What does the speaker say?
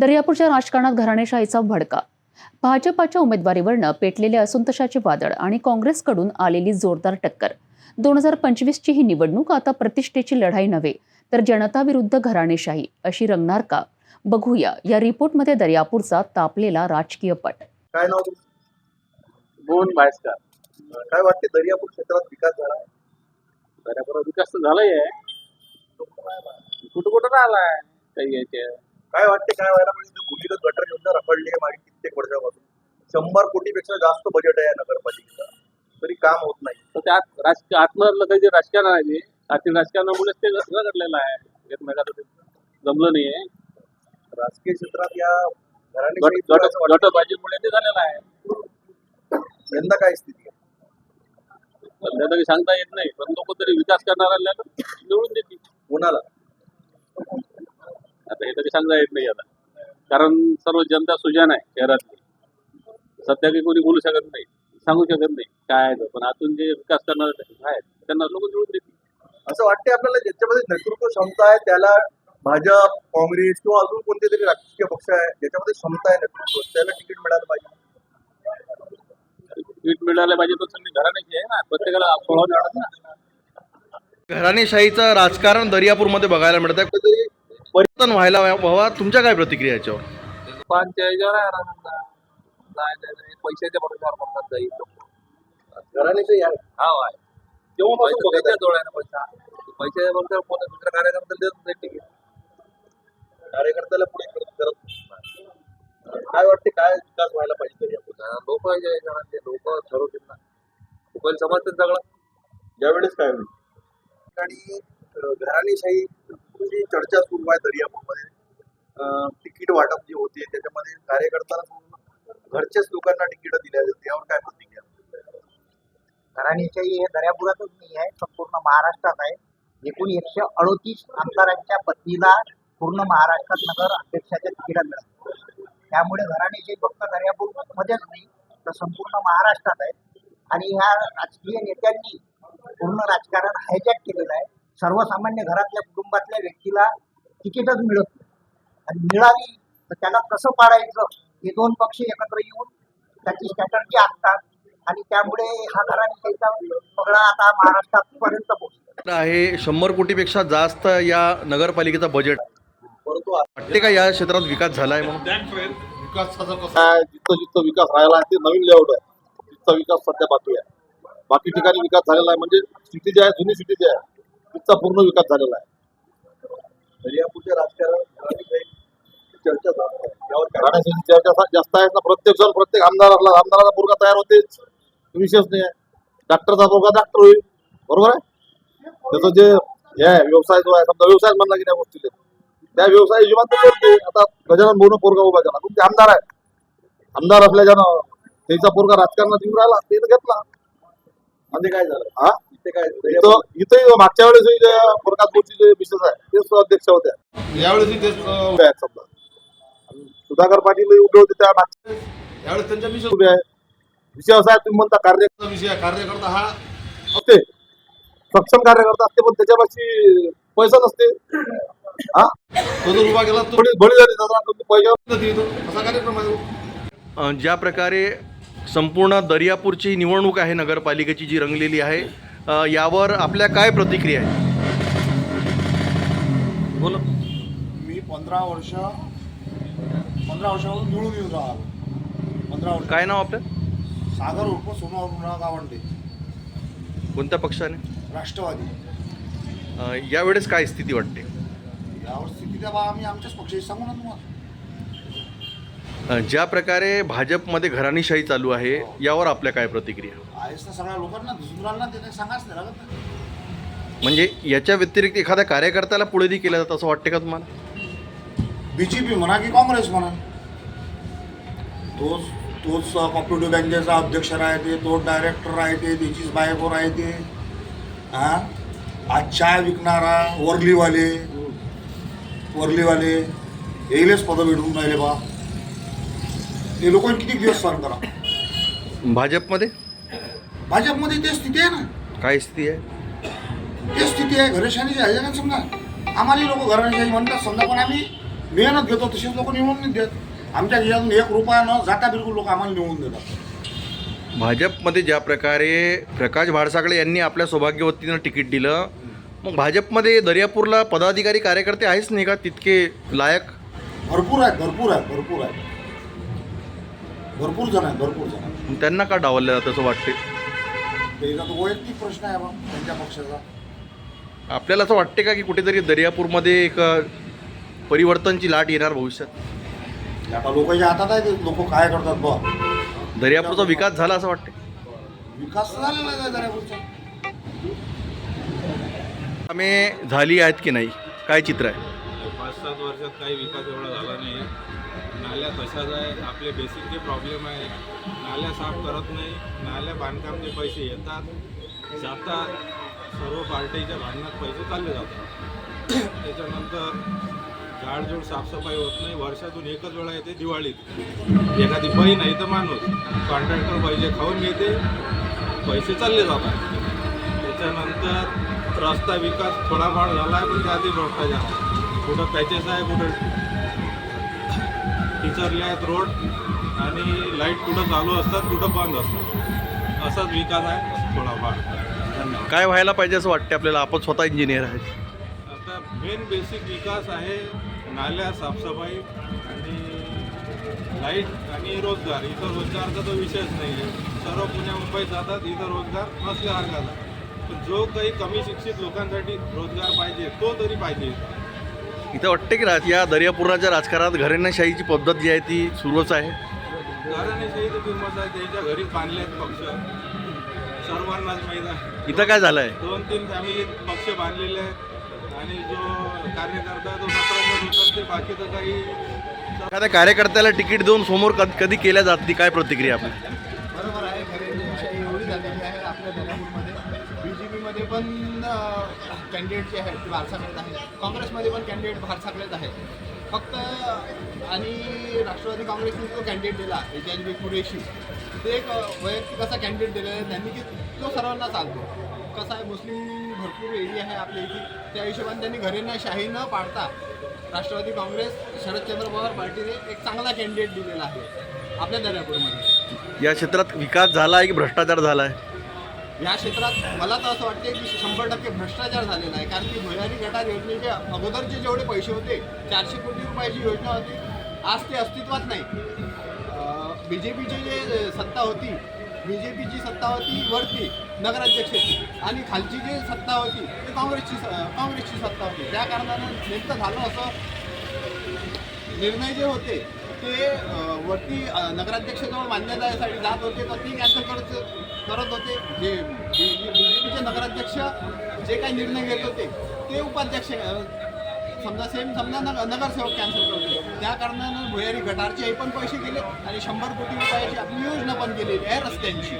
दर्यापूरच्या राजकारणात घराणेशाहीचा भडका. भाजपाच्या उमेदवारीवरनं पेटलेले असंतोषाचे वादळ आणि काँग्रेसकडून आलेली जोरदार टक्कर. दोन हजार पंचवीसची ही निवडणूक आता प्रतिष्ठेची लढाई नव्हे तर जनता विरुद्ध घराणेशाही अशी रंगणार का बघूया या रिपोर्टमध्ये दर्यापूरचा तापलेला राजकीय पट. काय नाव काय वाटते दर्यापूर क्षेत्रात विकास झाला? आहे? बऱ्यापैकी विकास तर झालाय. कुठं कुठं राहिलाय? काही काय वाटते काय व्हायला पाहिजे? भूमिगत गटर योजना रखडली आहे मागे कित्येक वर्षापासून. शंभर कोटीपेक्षा जास्त बजेट आहे या नगरपालिकेचं. तरी काम होत नाही. तर त्यात राजकीय आतमधलं काही जे राजकारण आहे ते आतील राजकारणामुळेच ते घडलेलं आहे. जमलं नाहीये राजकीय क्षेत्रात या गटबाजीमुळे ते झालेलं आहे. यंदा काय स्थिती आहे? सध्या तरी सांगता येत नाही पण लोक तरी विकास करणाऱ्याला निवडून देतील. कोणाला? आता हे तरी सांगता येत नाही आता. कारण सर्व जनता सुजान आहे शहरातली. सध्या काही कोणी बोलू शकत नाही सांगू शकत नाही काय आहे ते. पण आतून जे विकास करणारे आहेत त्यांना लोक निवडून देतील. असं वाटते आपल्याला ज्याच्यामध्ये नेतृत्व क्षमता आहे त्याला भाजप काँग्रेस किंवा अजून कोणते तरी राजकीय पक्ष आहे ज्याच्यामध्ये क्षमता आहे नेतृत्व त्याला तिकीट मिळालं पाहिजे. पीठ मिळायला पाहिजे तर सगळी घराण्याची आहे ना. प्रत्येकाला सोळा मिळत ना. घराणेशाहीचं राजकारण दर्यापूरमध्ये बघायला मिळत आहे कुठेतरी परिवर्तन व्हायला व्हावा तुमच्या काय प्रतिक्रिया याच्यावर? पाचच्या याच्यावर आहे राहणार नाही नाही, नाही. पैशाच्या म्हणतात जाईल घराण्याचे आहे. हा आहे पैशाच्या आहे. आहे पैसा. पैशाच्या बरोबर दुसऱ्या कार्यकर्त्याला देत नाही तिकीट कार्यकर्त्याला पुढे करत करत नाही. काय वाटते काय विकास व्हायला पाहिजे लोक याच्यामध्ये लोक ठरवतील ना. लोकांना समजते सगळं. यावेळेस काय होईल? घराणेशाही जी चर्चा सुरू आहे दर्यापूरमध्ये तिकीट वाटप जे होते त्याच्यामध्ये कार्यकर्त्यांना घरच्याच लोकांना तिकीट दिल्या जाते यावर काय प्रतिक्रिया? घराणेशाही हे दर्यापुरातच नाही आहे संपूर्ण महाराष्ट्रात आहे. एकूण एकशे अडोतीस आमदारांच्या पत्नीला पूर्ण महाराष्ट्रात नगर अध्यक्षाच्या तिकीट मिळालं. त्यामुळे घराणेशाही फक्त दर्यापूर मध्येच नाही तर संपूर्ण महाराष्ट्रात आहे. आणि ह्या राजकीय नेत्यांनी पूर्ण राजकारण हायजॅक केलेलं आहे. सर्वसामान्य घरातल्या कुटुंबातल्या व्यक्तीला तिकीटच मिळत नाही. आणि मिळाली तर त्याला कसं पाडायचं? हे दोन पक्ष एकत्र येऊन त्याची स्ट्रॅटर्जी आखतात आणि त्यामुळे हा घराणेशाहीचा पगडा आता महाराष्ट्रापर्यंत पोहोचला आहे शंभर कोटीपेक्षा जास्त या नगरपालिकेचा बजेट परंतु वाटते का या क्षेत्रात विकास झाला आहे म्हणून विकासाचा कसा आहे जिथं जिथं विकास राहिला आहे ते नवीन लेआउट आहे. तिथचा विकास सध्या बाकी आहे. बाकी ठिकाणी विकास झालेला आहे. म्हणजे सिटी जी आहे जुनी सिटी जी आहे तिथचा पूर्ण विकास झालेला आहे. दर्यापूरच्या चर्चा चर्चा जास्त आहे ना प्रत्येक जण प्रत्येक आमदार आपला आमदाराचा पोरगा तयार होतेच विशेष नाही आहे. डॉक्टरचा पोरगा डॉक्टर होईल. बरोबर आहे? त्याचं जे हे आहे व्यवसाय जो आहे समजा व्यवसाय म्हणला की त्या गोष्टीचे त्या व्यवसाय हिशोबात करते. आता गजानन भाऊन पोरगा उभा केला. तुमचे आमदार आहे. आमदार असल्याच्यानं त्याचा पोरगा राजकारणात येऊन राहिला ते घेतला. मध्ये काय झालं? हा? इथे काय इथं इथंही मागच्या वेळेस जे प्रकाश गोष्टी जे मिसेस आहे तेच अध्यक्ष होत्या. यावेळेस तेच आहेत समजा. आणि सुधाकर पाटील उभे होते त्या मागच्या यावेळेस त्यांच्या मिसेस उभे आहे विषय असा आहे तुम्ही म्हणता कार्य विषय. कार्यकर्ता हा असते. सक्षम कार्यकर्ता असते पण त्याच्यापाशी पैसा नसते. हा? तो जर उभा केला थोडी बळी झाली दादा पैसा इथं. असा कार्यक्रम आहे. ज्या प्रकारे संपूर्ण दर्यापूरची निवडणूक आहे नगरपालिकेची जी रंगलेली आहे. यावर आपल्या काय प्रतिक्रिया आहे? बोला. मी पंधरा वर्ष पंधरा वर्षापासून निवडून येऊन राहिलो पंधरा वर्ष. काय नाव आपलं? सागर उर्फ सोनू अरुणा गावंडे कोणत्या पक्षाने? राष्ट्रवादी. यावेळेस काय स्थिती वाटते? यावर स्थिती त्या बा आम्ही आमच्याच पक्षाची सांगू ना तुम्हाला. ज्या प्रकारे भाजपमध्ये घराणीशाही चालू आहे यावर आपल्या काय प्रतिक्रिया? आहेच ना सगळ्या लोकांना दिसून राहिलं ना ते सांगाच नाही लागत ना. म्हणजे याच्या व्यतिरिक्त एखाद्या कार्यकर्त्याला पुढेही केलं जातं असं वाटते का तुम्हाला? बी जे पी म्हणा की काँग्रेस म्हणा. तोच तोच कॉपरेटिव्ह बँकेचा अध्यक्ष राहते तोच डायरेक्टर राहते त्याचीच बायको राहते. हा आज चाय विकणारा वर्लीवाले वर्लीवाले येईलच पदं भेटून राहिले बा. ते लोकांनी किती दिवस सहन करा भाजपमध्ये? भाजपमध्ये ते स्थिती आहे ना. काय स्थिती आहे? ते स्थिती आहे. घरशानी आहे ना समजा. आम्हाला लोक घराशाही म्हणतात समजा पण आम्ही मेहनत घेतो तसेच लोक निवडून नाही देत. आमच्या याच्यातून एक रुपया न जाता बिलकुल लोक आम्हाला निवडून देतात. भाजपमध्ये ज्या प्रकारे प्रकाश भाडसागळे यांनी आपल्या सौभाग्यवतीनं तिकीट दिलं मग भाजपमध्ये दर्यापूरला पदाधिकारी कार्यकर्ते आहेच नाही का? तितके लायक? भरपूर आहेत भरपूर आहेत भरपूर आहेत. भरपूर जण आहेत भरपूर जण आहेत. मग त्यांना का डावललं जातं असं वाटते त्याचा तो वैयक्तिक प्रश्न आहे बा त्यांच्या पक्षाचा. आपल्याला असं वाटते का की कुठेतरी दर्यापूरमध्ये एक अ, परिवर्तनची लाट येणार भविष्यात? आता लोकांच्या हातात आहे ते लोक काय करतात बा? दर्यापूरचा विकास झाला असं वाटते विकास तर झालेला आहे दर्यापूरचा. कामे झाली आहेत की नाही? काय चित्र आहे? पाच सात वर्षात काही विकास एवढा झाला नाही. नाल्या तशाच आहे आपले बेसिक जे प्रॉब्लेम आहे नाल्या साफ करत नाही नाल्या बांधकामचे पैसे येतात जातात सर्व पार्टीच्या भांडणात पैसे चालले जातात. त्याच्यानंतर झाडझूड साफसफाई होत नाही वर्षातून एकच वेळा येते दिवाळीत. एखादी बहीण आहे तर माणूस कॉन्ट्रॅक्टर पैसे खाऊन घेते पैसे चालले जातात. त्याच्यानंतर रस्ता विकास थोडाफार झाला आहे पण त्याआधी भ्रष्टाचार कुठं पॅचेस आहे कुठं टिचरले आहेत रोड आणि लाइट कुठं चालू असतात कुठं बंद असतात. असाच विकास आहे. थोडाफार. धन्यवाद. काय व्हायला पाहिजे असं वाटते आपल्याला? आपण स्वतः इंजिनियर आहेत. आता मेन बेसिक विकास आहे नाल्या साफसफाई आणि लाइट आणि रोजगार. इथं रोजगारचा तो विषयच नाही आहे सर्व पुण्या मुंबईत जातात इथं रोजगार आहे पण जो काही कमी शिक्षित लोकांसाठी रोजगार पाहिजे तो तरी पाहिजे. इथं वाटते की राज या दर्यापूरच्या राजकारणात घराण्याशाहीची पद्धत जी आहे ती सुरूच आहे. घराण्याशाही तर फेमस आहे त्याच्या घरी बांधले आहेत पक्ष सर्वांनाच माहीत आहे इथं काय झालं आहे दोन तीन फॅमिलीत पक्ष बांधलेले आहेत आणि जो कार्यकर्ता तो बाकीचं काही एखाद्या कार्यकर्त्याला तिकीट देऊन समोर कधी कधी केल्या जात ती काय प्रतिक्रिया आपली? बरोबर आहे घरेलूशाही एवढी झालेली आहे आपल्या दर्यापूरमध्ये. मध्ये पण कॅन्डिडेट जे आहेत ते भारसाकडेच आहेत. काँग्रेसमध्ये पण कॅन्डिडेट भारसाकडेच आहेत. फक्त आणि राष्ट्रवादी काँग्रेसने जो कॅन्डिडेट दिला एच बी कुरेशी ते एक वैयक्तिक असा कॅन्डिडेट दिलेला आहे. त्यांनी की तो सर्वांना चालतो कसं आहे मुस्लिम भरपूर एरिया आहे आपल्या इथे. त्या हिशोबाने त्यांनी घरेंना शाही न पाडता राष्ट्रवादी काँग्रेस शरदचंद्र पवार पार्टीने एक चांगला कॅन्डिडेट दिलेला आहे आपल्या दर्यापूरमध्ये. या क्षेत्रात विकास झाला आहे की भ्रष्टाचार झाला आहे या क्षेत्रात मला तर असं वाटते की शंभर टक्के भ्रष्टाचार झालेला आहे. कारण की भुयारी गटार योजनेचे अगोदरचे जेवढे पैसे होते चारशे कोटी रुपयाची योजना होती. आज ते अस्तित्वात नाही. बी जे पीची जे सत्ता होती बी जे पीची सत्ता होती वरती नगराध्यक्षाची आणि खालची जी सत्ता होती ती काँग्रेसची स- काँग्रेसची सत्ता होती. त्या कारणानं नेमकं झालं असं निर्णय जे होते ते वरती नगराध्यक्षजवळ नगराध्यक्षाजवळ मान्यतासाठी जात होते तर ती कॅन्सल करत करत होते. जे बी जे पीचे नगराध्यक्ष जे काही निर्णय घेत होते ते उपाध्यक्ष समजा सेम समजा नग नगरसेवक कॅन्सल करत होते. त्या कारणानं भुयारी गटारचे पण पैसे गेले आणि शंभर कोटी रुपयाची आपली योजना पण केलेली आहे रस्त्यांची.